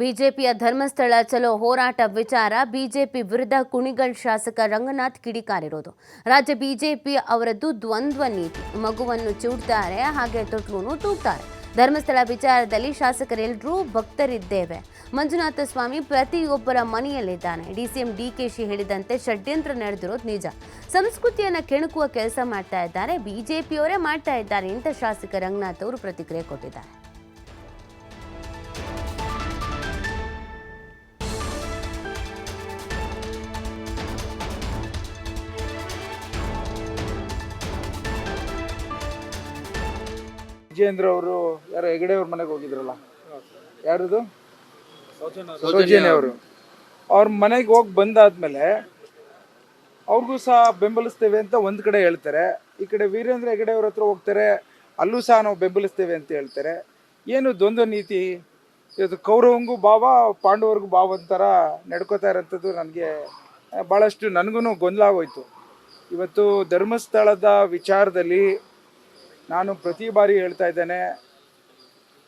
ಬಿಜೆಪಿಯ ಧರ್ಮಸ್ಥಳ ಚಲೋ ಹೋರಾಟ ವಿಚಾರ, ಬಿಜೆಪಿ ವಿರುದ್ಧ ಕುಣಿಗಲ್ ಶಾಸಕ ರಂಗನಾಥ್ ಕಿಡಿಕಾರಿರೋದು. ರಾಜ್ಯ ಬಿಜೆಪಿ ಅವರದ್ದು ದ್ವಂದ್ವ ನೀತಿ. ಮಗುವನ್ನು ಚೂಡ್ತಾರೆ, ಹಾಗೆ ತೊಟ್ಲೂನು ತೂಗ್ತಾರೆ. ಧರ್ಮಸ್ಥಳ ವಿಚಾರದಲ್ಲಿ ಶಾಸಕರೆಲ್ಲರೂ ಭಕ್ತರಿದ್ದೇವೆ. ಮಂಜುನಾಥ ಸ್ವಾಮಿ ಪ್ರತಿಯೊಬ್ಬರ ಮನೆಯಲ್ಲಿದ್ದಾನೆ. ಡಿಸಿಎಂ ಡಿಕೆಶಿ ಹೇಳಿದಂತೆ ಷಡ್ಯಂತ್ರ ನಡೆದಿರೋದು ನಿಜ. ಸಂಸ್ಕೃತಿಯನ್ನ ಕೆಣಕುವ ಕೆಲಸ ಮಾಡ್ತಾ ಇದ್ದಾರೆ. ಬಿಜೆಪಿಯವರೇ ಮಾಡ್ತಾ ಇದ್ದಾರೆ ಅಂತ ಶಾಸಕ ರಂಗನಾಥ್ ಅವರು ಪ್ರತಿಕ್ರಿಯೆ ಕೊಟ್ಟಿದ್ದಾರೆ. ವಿಜಯೇಂದ್ರ ಅವರು ಯಾರೋ ಹೆಗಡೆ ಅವ್ರ ಮನೆಗೆ ಹೋಗಿದ್ರಲ್ಲ? ಯಾರದು? ಸೌಜನ್ಯ ಅವರು. ಅವ್ರ ಮನೆಗೆ ಹೋಗಿ ಬಂದಾದ್ಮೇಲೆ ಅವ್ರಿಗೂ ಸಹ ಬೆಂಬಲಿಸ್ತೇವೆ ಅಂತ ಒಂದು ಕಡೆ ಹೇಳ್ತಾರೆ. ಈ ಕಡೆ ವೀರೇಂದ್ರ ಹೆಗಡೆ ಅವ್ರ ಹತ್ರ ಹೋಗ್ತಾರೆ ಅಲ್ಲೂ ಸಹ ನಾವು ಬೆಂಬಲಿಸ್ತೇವೆ ಅಂತ ಹೇಳ್ತಾರೆ. ಏನು ದ್ವಂದ್ವ ನೀತಿ? ಇವತ್ತು ಕೌರವಂಗೂ ಭಾವ ಪಾಂಡವರಿಗೂ ಭಾವ ಅಂತರ ನಡ್ಕೋತಾ ಇರೋಂಥದ್ದು ನನಗೆ ಭಾಳಷ್ಟು ನನಗೂ ಗೊಂದಲ ಆಗೋಯ್ತು. ಇವತ್ತು ಧರ್ಮಸ್ಥಳದ ವಿಚಾರದಲ್ಲಿ ನಾನು ಪ್ರತಿ ಬಾರಿ ಹೇಳ್ತಾ ಇದ್ದೇನೆ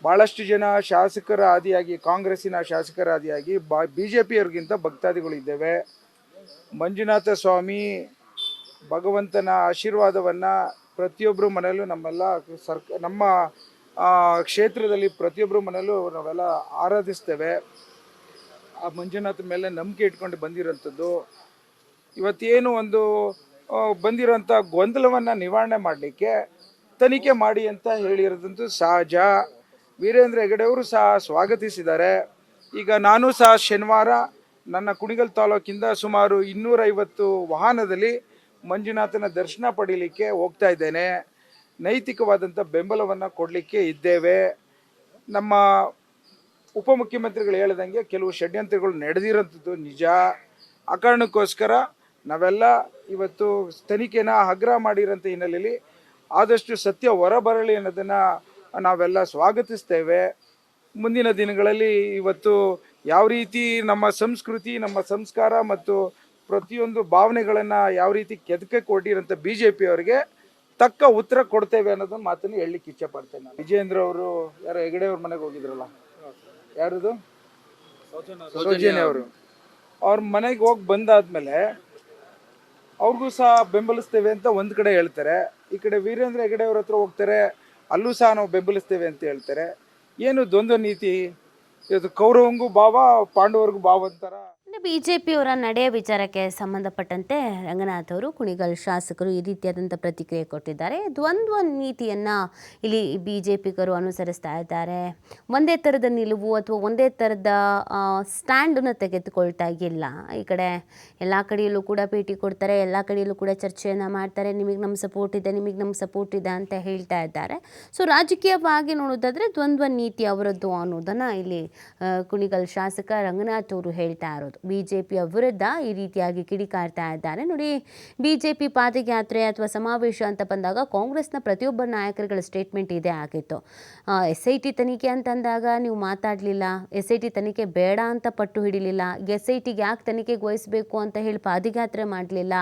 ಭಾಳಷ್ಟು ಜನ ಶಾಸಕರ ಆದಿಯಾಗಿ ಕಾಂಗ್ರೆಸ್ಸಿನ ಶಾಸಕರ ಆದಿಯಾಗಿ ಬಾ ಬಿ ಜೆ ಪಿಯವ್ರಿಗಿಂತ ಭಕ್ತಾದಿಗಳು ಇದ್ದೇವೆ. ಮಂಜುನಾಥ ಸ್ವಾಮಿ ಭಗವಂತನ ಆಶೀರ್ವಾದವನ್ನು ಪ್ರತಿಯೊಬ್ಬರು ಮನೆಯಲ್ಲೂ ನಮ್ಮೆಲ್ಲ ಸರ್ಕ, ನಮ್ಮ ಕ್ಷೇತ್ರದಲ್ಲಿ ಪ್ರತಿಯೊಬ್ಬರು ಮನೆಯಲ್ಲೂ ನಾವೆಲ್ಲ ಆರಾಧಿಸ್ತೇವೆ. ಆ ಮಂಜುನಾಥ ಮೇಲೆ ನಂಬಿಕೆ ಇಟ್ಕೊಂಡು ಬಂದಿರೋಂಥದ್ದು, ಇವತ್ತೇನು ಒಂದು ಬಂದಿರೋಂಥ ಗೊಂದಲವನ್ನು ನಿವಾರಣೆ ಮಾಡಲಿಕ್ಕೆ ತನಿಖೆ ಮಾಡಿ ಅಂತ ಹೇಳಿರೋದಂತೂ ಸಹಜ. ವೀರೇಂದ್ರ ಹೆಗಡೆ ಅವರು ಸಹ ಸ್ವಾಗತಿಸಿದ್ದಾರೆ. ಈಗ ನಾನು ಸಹ ಶನಿವಾರ ನನ್ನ ಕುಣಿಗಲ್ ತಾಲೂಕಿಂದ ಸುಮಾರು ಇನ್ನೂರೈವತ್ತು ವಾಹನದಲ್ಲಿ ಮಂಜುನಾಥನ ದರ್ಶನ ಪಡೀಲಿಕ್ಕೆ ಹೋಗ್ತಾ ಇದ್ದೇನೆ. ನೈತಿಕವಾದಂಥ ಬೆಂಬಲವನ್ನು ಕೊಡಲಿಕ್ಕೆ ಇದ್ದೇವೆ. ನಮ್ಮ ಉಪಮುಖ್ಯಮಂತ್ರಿಗಳು ಹೇಳ್ದಂಗೆ ಕೆಲವು ಷಡ್ಯಂತ್ರಗಳು ನಡೆದಿರೋಂಥದ್ದು ನಿಜ. ಆ ಕಾರಣಕ್ಕೋಸ್ಕರ ನಾವೆಲ್ಲ ಇವತ್ತು ತನಿಖೆನ ಹಗ್ರ ಮಾಡಿರೋಂಥ ಹಿನ್ನೆಲೆಯಲ್ಲಿ ಆದಷ್ಟು ಸತ್ಯ ಹೊರಬರಲಿ ಅನ್ನೋದನ್ನು ನಾವೆಲ್ಲ ಸ್ವಾಗತಿಸ್ತೇವೆ. ಮುಂದಿನ ದಿನಗಳಲ್ಲಿ ಇವತ್ತು ಯಾವ ರೀತಿ ನಮ್ಮ ಸಂಸ್ಕೃತಿ ನಮ್ಮ ಸಂಸ್ಕಾರ ಮತ್ತು ಪ್ರತಿಯೊಂದು ಭಾವನೆಗಳನ್ನು ಯಾವ ರೀತಿ ಕೆದಕೆ ಕೊಟ್ಟಿರೋಂಥ ಬಿ ಜೆ ಅವರಿಗೆ ತಕ್ಕ ಉತ್ತರ ಕೊಡ್ತೇವೆ ಅನ್ನೋದನ್ನ ಮಾತನ್ನು ಹೇಳಲಿಕ್ಕೆ ಇಚ್ಛೆ ಪಡ್ತೇನೆ ನಾನು. ವಿಜಯೇಂದ್ರ ಅವರು ಯಾರು ಹೆಗಡೆ ಅವ್ರ ಮನೆಗೆ ಹೋಗಿದ್ರಲ್ಲ? ಯಾರದು? ಸೌಜನ್ಯ ಅವರು. ಅವ್ರ ಮನೆಗೆ ಹೋಗಿ ಬಂದಾದ್ಮೇಲೆ ಅವ್ರಿಗೂ ಸಹ ಬೆಂಬಲಿಸ್ತೇವೆ ಅಂತ ಒಂದು ಕಡೆ ಹೇಳ್ತಾರೆ. ಈ ಕಡೆ ವೀರೇಂದ್ರ ಹೆಗಡೆ ಅವ್ರ ಹತ್ರ ಹೋಗ್ತಾರೆ, ಅಲ್ಲೂ ಸಹ ನಾವು ಬೆಂಬಲಿಸ್ತೇವೆ ಅಂತ ಹೇಳ್ತಾರೆ. ಏನು ದ್ವಂದ್ವ ನೀತಿ? ಇವತ್ತು ಕೌರವಂಗೂ ಭಾವ, ಪಾಂಡವರಿಗೂ ಭಾವ ಅಂತಾರ? ಇನ್ನು ಪಿಯವರ ನಡೆಯ ವಿಚಾರಕ್ಕೆ ಸಂಬಂಧಪಟ್ಟಂತೆ ರಂಗನಾಥ್ ಅವರು ಕುಣಿಗಲ್ ಶಾಸಕರು ಈ ರೀತಿಯಾದಂಥ ಪ್ರತಿಕ್ರಿಯೆ ಕೊಟ್ಟಿದ್ದಾರೆ. ದ್ವಂದ್ವ ನೀತಿಯನ್ನು ಇಲ್ಲಿ ಬಿ ಜೆ ಪಿಗರು ಅನುಸರಿಸ್ತಾ ಇದ್ದಾರೆ. ಒಂದೇ ಥರದ ನಿಲುವು ಅಥವಾ ಒಂದೇ ಥರದ ಸ್ಟ್ಯಾಂಡನ್ನು ತೆಗೆದುಕೊಳ್ತಾ ಇಲ್ಲ. ಈ ಕಡೆ ಎಲ್ಲ ಕಡೆಯಲ್ಲೂ ಕೂಡ ಭೇಟಿ ಕೊಡ್ತಾರೆ, ಎಲ್ಲ ಕಡೆಯಲ್ಲೂ ಕೂಡ ಚರ್ಚೆಯನ್ನು ಮಾಡ್ತಾರೆ. ನಿಮಗೆ ನಮ್ಮ ಸಪೋರ್ಟ್ ಇದೆ, ನಿಮಗೆ ನಮ್ಮ ಸಪೋರ್ಟ್ ಇದೆ ಅಂತ ಹೇಳ್ತಾ ಇದ್ದಾರೆ. ಸೊ ರಾಜಕೀಯವಾಗಿ ನೋಡೋದಾದರೆ ದ್ವಂದ್ವ ನೀತಿ ಅವರದ್ದು ಅನ್ನೋದನ್ನು ಇಲ್ಲಿ ಕುಣಿಗಲ್ ಶಾಸಕ ರಂಗನಾಥ್ ಅವರು ಹೇಳ್ತಾ ಇರೋದು. ಬಿ ಜೆ ಪಿಯ ವಿರುದ್ಧ ಈ ರೀತಿಯಾಗಿ ಕಿಡಿಕಾರ್ತಾ ಇದ್ದಾರೆ. ನೋಡಿ ಬಿ ಜೆ ಪಿ ಪಾದಯಾತ್ರೆ ಅಥವಾ ಸಮಾವೇಶ ಅಂತ ಬಂದಾಗ ಕಾಂಗ್ರೆಸ್ನ ಪ್ರತಿಯೊಬ್ಬ ನಾಯಕರುಗಳ ಸ್ಟೇಟ್ಮೆಂಟ್ ಇದೇ ಆಗಿತ್ತು. ಎಸ್ ಐ ಟಿ ತನಿಖೆ ಅಂತಂದಾಗ ನೀವು ಮಾತಾಡಲಿಲ್ಲ ಎಸ್ ಐ ಟಿ ತನಿಖೆ ಬೇಡ ಅಂತ ಪಟ್ಟು ಹಿಡಿಲಿಲ್ಲ ಎಸ್ ಐ ಟಿಗೆ ಯಾಕೆ ತನಿಖೆಗೆ ವಹಿಸಬೇಕು ಅಂತ ಹೇಳಿ ಪಾದಯಾತ್ರೆ ಮಾಡಲಿಲ್ಲ,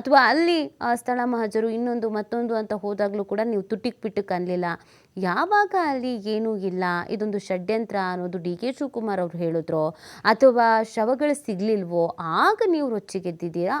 ಅಥವಾ ಅಲ್ಲಿ ಸ್ಥಳ ಮಹಜರು ಇನ್ನೊಂದು ಮತ್ತೊಂದು ಅಂತ ಹೋದಾಗಲೂ ಕೂಡ ನೀವು ತುಟಿಕ್ ಪಿಟ್ಟಕ್ಕೆ ಅನ್ನಲಿಲ್ಲ ಯಾವಾಗ ಅಲ್ಲಿ ಏನೂ ಇಲ್ಲ, ಇದೊಂದು ಷಡ್ಯಂತ್ರ ಅನ್ನೋದು ಡಿ ಕೆ ಶಿವಕುಮಾರ್ ಅವರು ಹೇಳಿದ್ರು. ಅಥವಾ ಶವಗಳು ಸಿಗಲಿಲ್ವೋ, ಆಗ ನೀವು ರೊಚ್ಚಿಗೆದ್ದಿದ್ದೀರಾ?